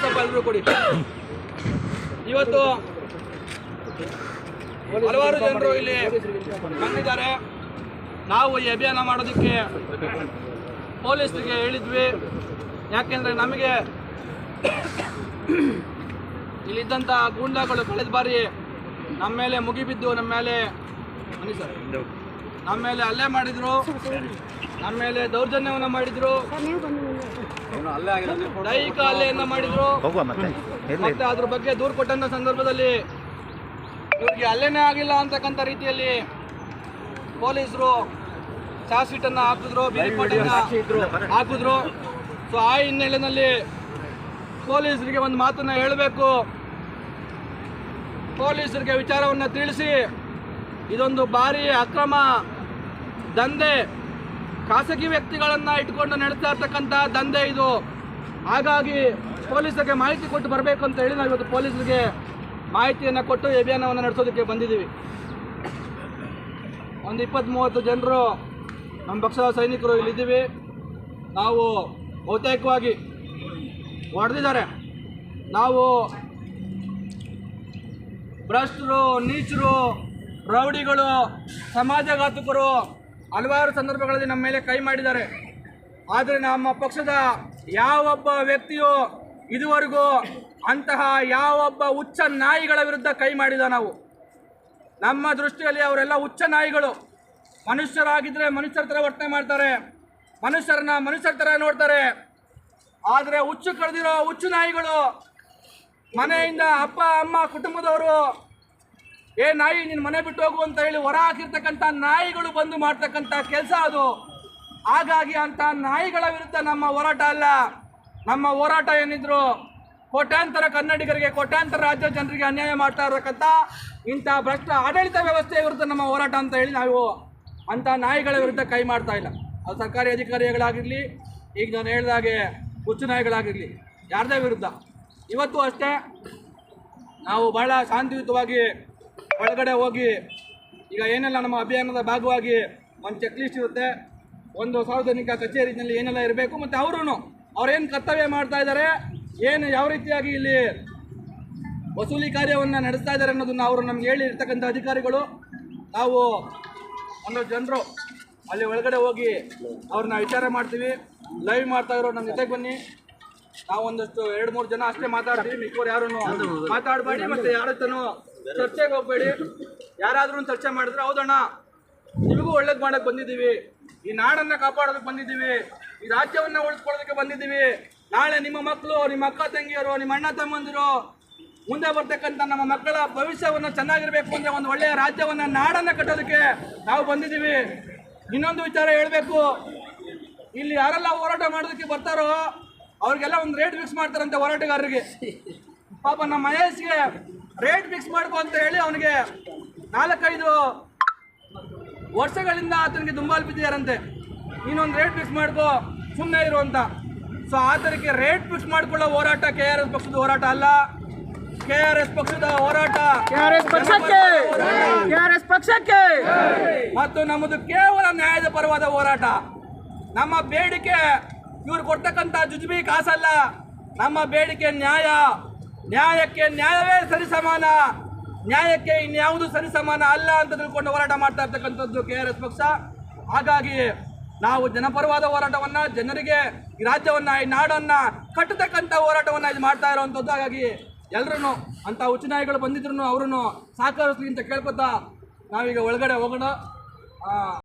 ಸ್ವಲ್ಪ ಎಲ್ಲರೂ ಕೊಡಿ. ಇವತ್ತು ಹಲವಾರು ಜನರು ಇಲ್ಲಿ ಬಂದಿದ್ದಾರೆ. ನಾವು ಈ ಅಭಿಯಾನ ಮಾಡೋದಕ್ಕೆ ಪೊಲೀಸರಿಗೆ ಹೇಳಿದ್ವಿ. ಯಾಕೆಂದರೆ ನಮಗೆ ಇಲ್ಲಿದ್ದಂಥ ಗೂಂಡಾಗಳು ಕಳೆದ ಬಾರಿ ನಮ್ಮ ಮೇಲೆ ಮುಗಿಬಿದ್ದು, ನಮ್ಮ ಮೇಲೆ ನಮ್ಮ ಮೇಲೆ ಹಲ್ಲೆ ಮಾಡಿದ್ರು. ನಮ್ಮ ಮೇಲೆ ದೌರ್ಜನ್ಯವನ್ನು ಮಾಡಿದ್ರು. ದೈಹಿಕ ಹಲ್ಲೆಯನ್ನ ಮಾಡಿದ್ರು. ಹೋಗುವ ಮತ್ತೆ. ಅದ್ರ ಬಗ್ಗೆ ದೂರು ಕೊಟ್ಟಂತ ಸಂದರ್ಭದಲ್ಲಿ ಇವ್ರಿಗೆ ಅಲ್ಲೇನೇ ಆಗಿಲ್ಲ ಅಂತಕ್ಕಂಥ ರೀತಿಯಲ್ಲಿ ಪೊಲೀಸರು ಚಾರ್ಜ್ ಶೀಟ್ ಅನ್ನ ಹಾಕಿದ್ರು. ಹಾಕಿದ್ರು. ಸೊ ಆ ಹಿನ್ನೆಲೆಯಲ್ಲಿ ಪೊಲೀಸರಿಗೆ ಒಂದು ಮಾತನ್ನ ಹೇಳಬೇಕು. ಪೊಲೀಸರಿಗೆ ವಿಚಾರವನ್ನು ತಿಳಿಸಿ. ಇದೊಂದು ಭಾರಿ ಅಕ್ರಮ ದಂಧೆ. ಖಾಸಗಿ ವ್ಯಕ್ತಿಗಳನ್ನ ಇಟ್ಕೊಂಡು ನಡೆಸ್ತಾ ಇರ್ತಕ್ಕಂಥ ದಂಧೆ ಇದು. ಹಾಗಾಗಿ ಪೊಲೀಸರಿಗೆ ಮಾಹಿತಿ ಕೊಟ್ಟು ಬರಬೇಕು ಅಂತ ಹೇಳಿ ನಾವು ಇವತ್ತು ಪೊಲೀಸರಿಗೆ ಮಾಹಿತಿಯನ್ನು ಕೊಟ್ಟು ಅಭಿಯಾನವನ್ನು ನಡೆಸೋದಕ್ಕೆ ಬಂದಿದ್ದೀವಿ. ಒಂದು ಇಪ್ಪತ್ತ್ ಮೂವತ್ತು ಜನರು ನಮ್ಮ ಪಕ್ಷದ ಸೈನಿಕರು ಇಲ್ಲಿದ್ದೀವಿ. ನಾವು ಬಹುತೇಕವಾಗಿ ಹೊಡೆದಿದ್ದಾರೆ. ನಾವು ಭ್ರಷ್ಟರು, ನೀಚರು, ರೌಡಿಗಳು, ಸಮಾಜಘಾತಕರು ಹಲವಾರು ಸಂದರ್ಭಗಳಲ್ಲಿ ನಮ್ಮ ಮೇಲೆ ಕೈ ಮಾಡಿದ್ದಾರೆ. ಆದರೆ ನಮ್ಮ ಪಕ್ಷದ ಯಾವೊಬ್ಬ ವ್ಯಕ್ತಿಯು ಇದುವರೆಗೂ ಅಂತಹ ಯಾವೊಬ್ಬ ಹುಚ್ಚ ನಾಯಿಗಳ ವಿರುದ್ಧ ಕೈ ಮಾಡಿದ ನಾವು. ನಮ್ಮ ದೃಷ್ಟಿಯಲ್ಲಿ ಅವರೆಲ್ಲ ಹುಚ್ಚ ನಾಯಿಗಳು. ಮನುಷ್ಯರಾಗಿದ್ದರೆ ಮನುಷ್ಯರ ಥರ ವರ್ತನೆ ಮಾಡ್ತಾರೆ, ಮನುಷ್ಯರನ್ನ ಮನುಷ್ಯರ ಥರ ನೋಡ್ತಾರೆ. ಆದರೆ ಹುಚ್ಚು ಕಳೆದಿರೋ ಹುಚ್ಚು ನಾಯಿಗಳು ಮನೆಯಿಂದ ಅಪ್ಪ, ಅಮ್ಮ, ಕುಟುಂಬದವರು ಏ ನಾಯಿ ನಿನ್ನ ಮನೆ ಬಿಟ್ಟು ಹೋಗು ಅಂತ ಹೇಳಿ ಹೊರ ಹಾಕಿರ್ತಕ್ಕಂಥ ನಾಯಿಗಳು ಬಂದು ಮಾಡ್ತಕ್ಕಂಥ ಕೆಲಸ ಅದು. ಹಾಗಾಗಿ ಅಂತ ನಾಯಿಗಳ ವಿರುದ್ಧ ನಮ್ಮ ಹೋರಾಟ ಅಲ್ಲ. ನಮ್ಮ ಹೋರಾಟ ಏನಿದ್ರು ಕೋಟ್ಯಾಂತರ ಕನ್ನಡಿಗರಿಗೆ, ಕೋಟ್ಯಾಂತರ ರಾಜ್ಯ ಜನರಿಗೆ ಅನ್ಯಾಯ ಮಾಡ್ತಾ ಇರತಕ್ಕಂಥ ಇಂಥ ಭ್ರಷ್ಟ ಆಡಳಿತ ವ್ಯವಸ್ಥೆಯ ವಿರುದ್ಧ ನಮ್ಮ ಹೋರಾಟ ಅಂತ ಹೇಳಿ ನಾವು ಅಂಥ ನಾಯಿಗಳ ವಿರುದ್ಧ ಕೈ ಮಾಡ್ತಾ ಇಲ್ಲ. ಅದು ಸರ್ಕಾರಿ ಅಧಿಕಾರಿಗಳಾಗಿರಲಿ, ಈಗ ನಾನು ಹೇಳ್ದಾಗೆ ಹುಚ್ಚು ನಾಯಿಗಳಾಗಿರಲಿ, ಯಾರದೇ ವಿರುದ್ಧ. ಇವತ್ತು ಅಷ್ಟೇ ನಾವು ಬಹಳ ಶಾಂತಿಯುತವಾಗಿ ಒಳಗಡೆ ಹೋಗಿ, ಈಗ ಏನೆಲ್ಲ ನಮ್ಮ ಅಭಿಯಾನದ ಭಾಗವಾಗಿ ಒಂದು ಚೆಕ್ ಲಿಸ್ಟ್ ಇರುತ್ತೆ. ಒಂದು ಸಾರ್ವಜನಿಕ ಕಚೇರಿನಲ್ಲಿ ಏನೆಲ್ಲ ಇರಬೇಕು ಮತ್ತು ಅವರು ಅವ್ರೇನು ಕರ್ತವ್ಯ ಮಾಡ್ತಾ ಇದ್ದಾರೆ ಏನು ಯಾವ ರೀತಿಯಾಗಿ ಇಲ್ಲಿ ವಸೂಲಿ ಕಾರ್ಯವನ್ನು ನಡೆಸ್ತಾ ಇದ್ದಾರೆ ಅನ್ನೋದನ್ನು ಅವರು ನಮ್ಗೆ ಹೇಳಿರ್ತಕ್ಕಂಥ ಅಧಿಕಾರಿಗಳು. ನಾವು ಒಂದು ಜನರು ಅಲ್ಲಿ ಒಳಗಡೆ ಹೋಗಿ ಅವ್ರನ್ನ ವಿಚಾರ ಮಾಡ್ತೀವಿ. ಲೈವ್ ಮಾಡ್ತಾ ಇರೋ ನಮ್ಮ ಜೊತೆಗೆ ಬನ್ನಿ. ನಾವು ಒಂದಷ್ಟು ಎರಡು ಮೂರು ಜನ ಅಷ್ಟೇ ಮಾತಾಡ್ತೀವಿ. ಮಿಕ್ಕವ್ರು ಯಾರು ಮಾತಾಡಬೇಡಿ ಮತ್ತೆ ಯಾರ ಚರ್ಚೆಗೆ ಹೋಗಬೇಡಿ. ಯಾರಾದ್ರೂ ಚರ್ಚೆ ಮಾಡಿದ್ರೆ ಹೌದಣ್ಣ ನಿಮಗೂ ಒಳ್ಳೇದು ಮಾಡಕ್ ಬಂದಿದ್ದೀವಿ. ಈ ನಾಡನ್ನ ಕಾಪಾಡೋದಕ್ಕೆ ಬಂದಿದ್ದೀವಿ. ಈ ರಾಜ್ಯವನ್ನ ಉಳಿಸ್ಕೊಳ್ಳೋದಕ್ಕೆ ಬಂದಿದ್ದೀವಿ. ನಾಳೆ ನಿಮ್ಮ ಮಕ್ಕಳು ನಿಮ್ಮ ಅಕ್ಕ ತಂಗಿಯರು ನಿಮ್ಮ ಅಣ್ಣ ತಮ್ಮಂದಿರು ಮುಂದೆ ಬರ್ತಕ್ಕಂಥ ನಮ್ಮ ಮಕ್ಕಳ ಭವಿಷ್ಯವನ್ನು ಚೆನ್ನಾಗಿರ್ಬೇಕು ಅಂದ್ರೆ ಒಂದು ಒಳ್ಳೆಯ ರಾಜ್ಯವನ್ನ ನಾಡನ್ನ ಕಟ್ಟೋದಕ್ಕೆ ನಾವು ಬಂದಿದ್ದೀವಿ. ಇನ್ನೊಂದು ವಿಚಾರ ಹೇಳಬೇಕು. ಇಲ್ಲಿ ಯಾರೆಲ್ಲ ಹೋರಾಟ ಮಾಡೋದಕ್ಕೆ ಬರ್ತಾರೋ ಅವ್ರಿಗೆಲ್ಲ ಒಂದು ರೇಟ್ ಫಿಕ್ಸ್ ಮಾಡ್ತಾರಂತೆ ಹೋರಾಟಗಾರರಿಗೆ. ಪಾಪ ನಮ್ಮ ಮಹೇಶ್ಗೆ ರೇಟ್ ಫಿಕ್ಸ್ ಮಾಡ್ಕೊ ಅಂತ ಹೇಳಿ ಅವನಿಗೆ ನಾಲ್ಕೈದು ವರ್ಷಗಳಿಂದ ಆತನಿಗೆ ದುಂಬಾಲು ಬಿದ್ದಿದ್ದಾರಂತೆ ನೀನೊಂದು ರೇಟ್ ಫಿಕ್ಸ್ ಮಾಡ್ಕೋ ಸುಮ್ಮನೆ ಇರು ಅಂತ. ಸೊ ಆತನಿಗೆ ರೇಟ್ ಫಿಕ್ಸ್ ಮಾಡ್ಕೊಳ್ಳೋ ಹೋರಾಟ ಕೆ ಆರ್ ಎಸ್ ಪಕ್ಷದ ಹೋರಾಟ ಅಲ್ಲ. ಕೆ ಆರ್ ಎಸ್ ಪಕ್ಷದ ಹೋರಾಟ. ಪಕ್ಷಕ್ಕೆ! ಮತ್ತು ನಮ್ಮದು ಕೇವಲ ನ್ಯಾಯದ ಪರವಾದ ಹೋರಾಟ. ನಮ್ಮ ಬೇಡಿಕೆ ಇವರು ಕೊಡ್ತಕ್ಕಂಥ ಜುಜುಬಿ ಕಾಸಲ್ಲ. ನಮ್ಮ ಬೇಡಿಕೆ ನ್ಯಾಯ. ನ್ಯಾಯಕ್ಕೆ ನ್ಯಾಯವೇ ಸರಿಸಮಾನ ನ್ಯಾಯಕ್ಕೆ ಇನ್ಯಾವುದು ಸರಿಸಮಾನ ಅಲ್ಲ ಅಂತ ತಿಳ್ಕೊಂಡು ಹೋರಾಟ ಮಾಡ್ತಾ ಇರ್ತಕ್ಕಂಥದ್ದು ಕೆ ಆರ್ ಎಸ್ ಪಕ್ಷ. ಹಾಗಾಗಿ ನಾವು ಜನಪರವಾದ ಹೋರಾಟವನ್ನು, ಜನರಿಗೆ ಈ ರಾಜ್ಯವನ್ನ, ಈ ನಾಡನ್ನ ಕಟ್ಟತಕ್ಕಂಥ ಹೋರಾಟವನ್ನು ಇದು ಮಾಡ್ತಾ ಇರೋವಂಥದ್ದು. ಹಾಗಾಗಿ ಎಲ್ರೂ ಅಂತ ಹುಚ್ಚು ನಾಯಿಗಳು ಬಂದಿದ್ರು ಅವರು ಸಹಕರಿಸ್ಲಿ ಅಂತ ಕೇಳ್ಕೊತಾ ನಾವೀಗ ಒಳಗಡೆ ಹೋಗೋಣ.